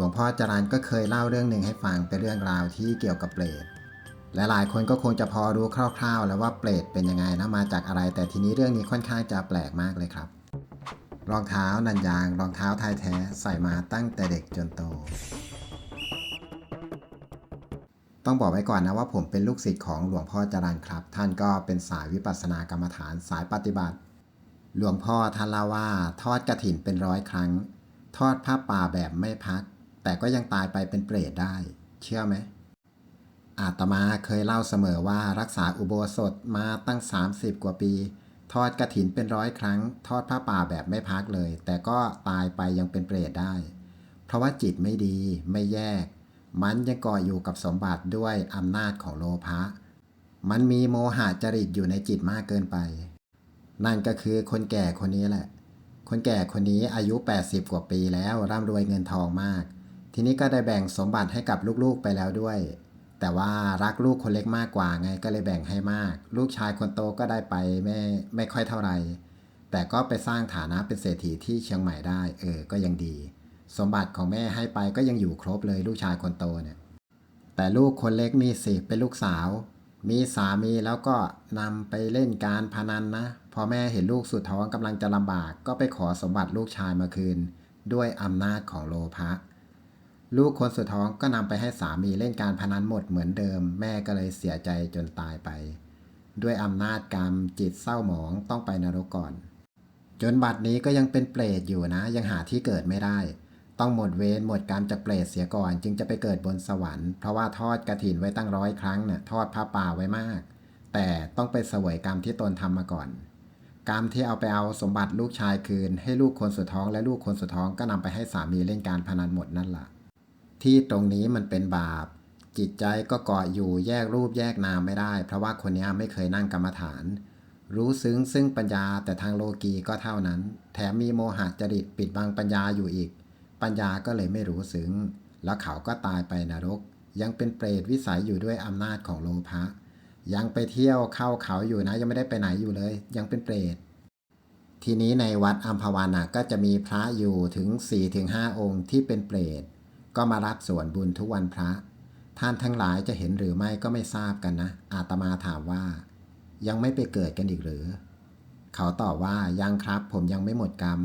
หลวงพ่อจรันก็เคยเล่าเรื่องหนึ่งให้ฟังเป็นเรื่องราวที่เกี่ยวกับเปรตและหลายคนก็คงจะพอรู้คร่าว ๆ แล้วว่าเปรตเป็นยังไงนะมาจากอะไร แต่ทีนี้เรื่องนี้ค่อนข้างจะแปลกมากเลยครับ รองเท้านันยาง รองเท้าไทยแท้ใส่มาตั้งแต่เด็กจนโต ต้องบอกไว้ก่อนนะว่าผมเป็นลูกศิษย์ของหลวงพ่อจรันครับ ท่านก็เป็นสายวิปัสสนากรรมฐานสายปฏิบัติ หลวงพ่อท่านเล่าว่า ทอดกระถินเป็นร้อยครั้ง ทอดผ้าป่าแบบไม่พัก แต่ก็ยังตายไปเป็นเปรตได้ เชื่อไหมอาตมาเคยเล่าเสมอว่ารักษาอุโบสถมาตั้ง 30 กว่าปี ทอดกระถินเป็นร้อยครั้ง ทอดผ้าป่าแบบไม่พักเลย แต่ก็ตายไปยังเป็นเปรตได้ เพราะว่าจิตไม่ดีไม่แยก มันยังก่ออยู่กับสมบัติด้วยอำนาจของโลภะมันมีโมหะจริตอยู่ในจิตมากเกินไป นั่นก็คือคนแก่คนนี้แหละ คนแก่คนนี้อายุ 80 กว่าปีแล้วร่ำรวยเงินทองมาก ทีนี้ก็ได้แบ่งสมบัติให้กับลูกๆไปแล้วด้วย แต่ว่ารักลูกคนเล็กมากกว่าไงก็เลยแบ่งให้มาก ลูกชายคนโตก็ได้ไปไม่ไม่ค่อยเท่าไหร่แต่ก็ไปสร้างฐานะเป็นเศรษฐีที่เชียงใหม่ได้ เออ ก็ยังดี สมบัติของแม่ให้ไปก็ยังอยู่ครบเลยลูกชายคนโตเนี่ย แต่ลูกคนเล็กมีสิเป็นลูกสาว มีสามีแล้วก็นำไปเล่นการพนันนะ พอแม่เห็นลูกสุดท้องกำลังจะลำบาก ก็ไปขอสมบัติลูกชายมาคืน ด้วยอำนาจของโลภะ ลูกคนสุดท้องก็นำไปให้สามีเล่นการพนันหมดเหมือนเดิม แม่ก็เลยเสียใจจนตายไป ด้วยอำนาจกรรมจิตเศร้าหมองต้องไปนรกก่อน จนบัดนี้ก็ยังเป็นเปรตอยู่นะ ยังหาที่เกิดไม่ได้ ต้องหมดเวรหมดกรรมจากเปรตเสียก่อน จึงจะไปเกิดบนสวรรค์เพราะว่าทอดกระถินไว้ตั้งร้อยครั้งเนี่ยทอดผ้าป่าไว้มาก แต่ต้องไปเสวยกรรมที่ตนทำมาก่อนกรรมที่เอาไปเอาสมบัติลูกชายคืน ให้ลูกคนสุดท้องและลูกคนสุดท้องก็นำไปให้สามีเล่นการพนันหมดนั่นแหละ ที่ตรงนี้มันเป็นบาป จิตใจก็เกาะอยู่แยกรูปแยกนามไม่ได้ เพราะว่าคนนี้ไม่เคยนั่งกรรมฐาน รู้ซึ้งซึ่งปัญญาแต่ทางโลกีก็เท่านั้น แถมมีโมหะจริตปิดบังปัญญาอยู่อีก ปัญญาก็เลยไม่รู้ซึ้ง แล้วเขาก็ตายไปนรก ยังเป็นเปรตวิสัยอยู่ด้วยอำนาจของโลภะยังไปเที่ยวเข้าเขาอยู่นะ ยังไม่ได้ไปไหนอยู่เลย ยังเป็นเปรตทีนี้ในวัดอัมพวันะก็จะมีพระอยู่ถึง4-5องค์ที่เป็นเปรต ก็มารับส่วนบุญทุกวันพระ ท่านทั้งหลายจะเห็นหรือไม่ก็ไม่ทราบกันนะ อาตมาถามว่า ยังไม่ไปเกิดกันอีกหรือ เขาตอบว่ายังครับผมยังไม่หมดกรรม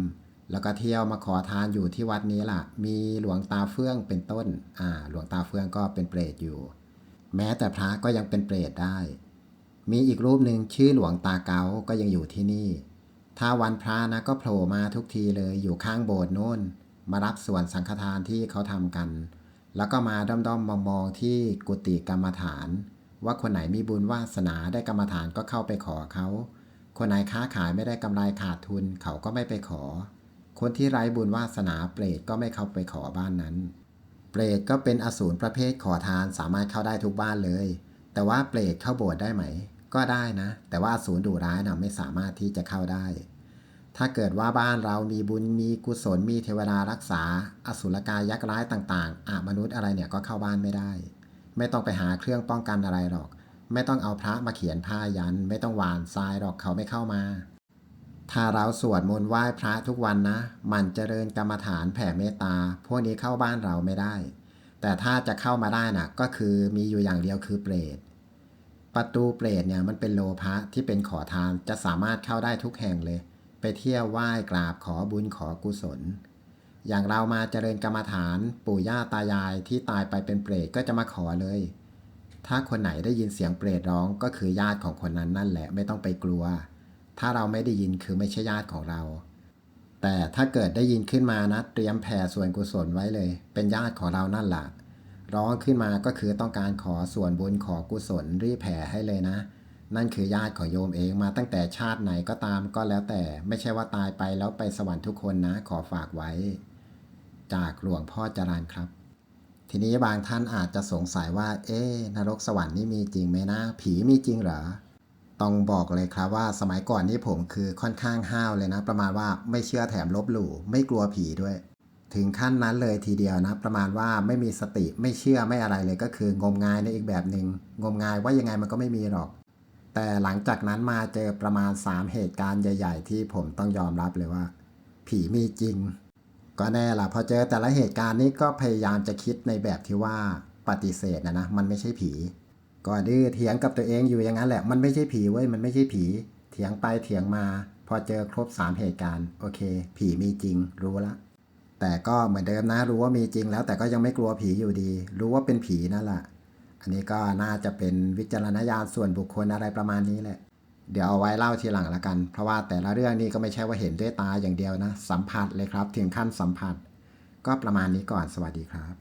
แล้วก็เที่ยวมาขอทานอยู่ที่วัดนี้ล่ะ มีหลวงตาเฟื่องเป็นต้น อ่า หลวงตาเฟื่องก็เป็นเปรตอยู่ แม้แต่พระก็ยังเป็นเปรตได้ มีอีกรูปหนึ่งชื่อหลวงตาเกาก็ยังอยู่ที่นี่ ถ้าวันพระนะก็โผล่มาทุกทีเลยอยู่ข้างโบสถ์โน่น มารับส่วนสังฆทานที่เขาทำกัน แล้วก็มาด้อมๆมองๆที่กุฏิกรรมฐาน ว่าคนไหนมีบุญวาสนาได้กรรมฐานก็เข้าไปขอเขา คนไหนค้าขายไม่ได้กำไรขาดทุนเขาก็ไม่ไปขอ คนที่ไร้บุญวาสนาเปรตก็ไม่เข้าไปขอบ้านนั้น เปรตก็เป็นอสูรประเภทขอทานสามารถเข้าได้ทุกบ้านเลย แต่ว่าเปรตเข้าโบสถ์ได้ไหม ก็ได้นะ แต่ว่าอสูรดุร้ายนะไม่สามารถที่จะเข้าได้ ถ้าเกิดว่าบ้านเรามีบุญมีกุศลมีเทวดารักษา อสุรกายยักษ์ร้ายต่างๆอามนุษย์อะไรเนี่ยก็เข้าบ้านไม่ได้ ไม่ต้องไปหาเครื่องป้องกันอะไรหรอก ไม่ต้องเอาพระมาเขียนผ้ายัน ไม่ต้องหวานทรายหรอกเขาไม่เข้ามา ถ้าเราสวดมนต์ไหว้พระทุกวันนะ มันเจริญกรรมฐานแผ่เมตตา พวกนี้เข้าบ้านเราไม่ได้ แต่ถ้าจะเข้ามาได้นะก็คือมีอยู่อย่างเดียวคือเปรตประตูเปรตเนี่ยมันเป็นโลภะที่เป็นขอทานจะสามารถเข้าได้ทุกแห่งเลย ไปเที่ยวไหว้กราบขอบุญขอกุศล อย่างเรามาเจริญกรรมฐานปู่ย่าตายายที่ตายไปเป็นเปรตก็จะมาขอเลย ถ้าคนไหนได้ยินเสียงเปรตร้องก็คือญาติของคนนั้นนั่นแหละไม่ต้องไปกลัว ถ้าเราไม่ได้ยินคือไม่ใช่ญาติของเรา แต่ถ้าเกิดได้ยินขึ้นมานะเตรียมแผ่ส่วนกุศลไว้เลย เป็นญาติของเรานั่นแหละร้องขึ้นมาก็คือต้องการขอส่วนบุญขอกุศลรีบแผ่ให้เลยนะ นั่นคือญาติของโยมเองมาตั้งแต่ชาติไหนก็ตามก็แล้วแต่ไม่ใช่ว่าตายไปแล้วไปสวรรค์ทุกคนนะขอฝากไว้ จากหลวงพ่อจรันครับ ทีนี้บางท่านอาจจะสงสัยว่า เอ๊นรกสวรรค์นี่มีจริงไหมนะ ผีมีจริงเหรอต้องบอกเลยครับว่าสมัยก่อนนี่ผมคือค่อนข้างห้าวเลยนะ ประมาณว่าไม่เชื่อแถมลบหลู่ไม่กลัวผีด้วย ถึงขั้นนั้นเลยทีเดียวนะ ประมาณว่าไม่มีสติไม่เชื่อไม่อะไรเลยก็คืองมงายในอีกแบบหนึ่งงมงายว่ายังไงมันก็ไม่มีหรอก แต่หลังจากนั้นมาเจอประมาณ 3 เหตุการณ์ใหญ่ ๆ ที่ผมต้องยอมรับเลยว่า ผีมีจริง ก็แน่ละพอเจอแต่ละเหตุการณ์นี้ก็พยายามจะคิดในแบบที่ว่าปฏิเสธนะนะมันไม่ใช่ผี ก็ดื้อเถียงกับตัวเองอยู่อย่างนั้นแหละมันไม่ใช่ผีเว้ยมันไม่ใช่ผี เถียงไปเถียงมา พอเจอครบสามเหตุการณ์โอเค ผีมีจริงรู้ละแต่ก็เหมือนเดิมนะรู้ว่ามีจริงแล้วแต่ก็ยังไม่กลัวผีอยู่ดี รู้ว่าเป็นผีนั่นแหละ อันนี้ก็น่าจะเป็นวิจารณญาณส่วนบุคคลอะไรประมาณนี้แหละ เดี๋ยวเอาไว้เล่าทีหลังละกัน เพราะว่าแต่ละเรื่องนี้ก็ไม่ใช่ว่าเห็นด้วยตาอย่างเดียวนะ สัมผัสเลยครับ ถึงขั้นสัมผัส ก็ประมาณนี้ก่อน สวัสดีครับ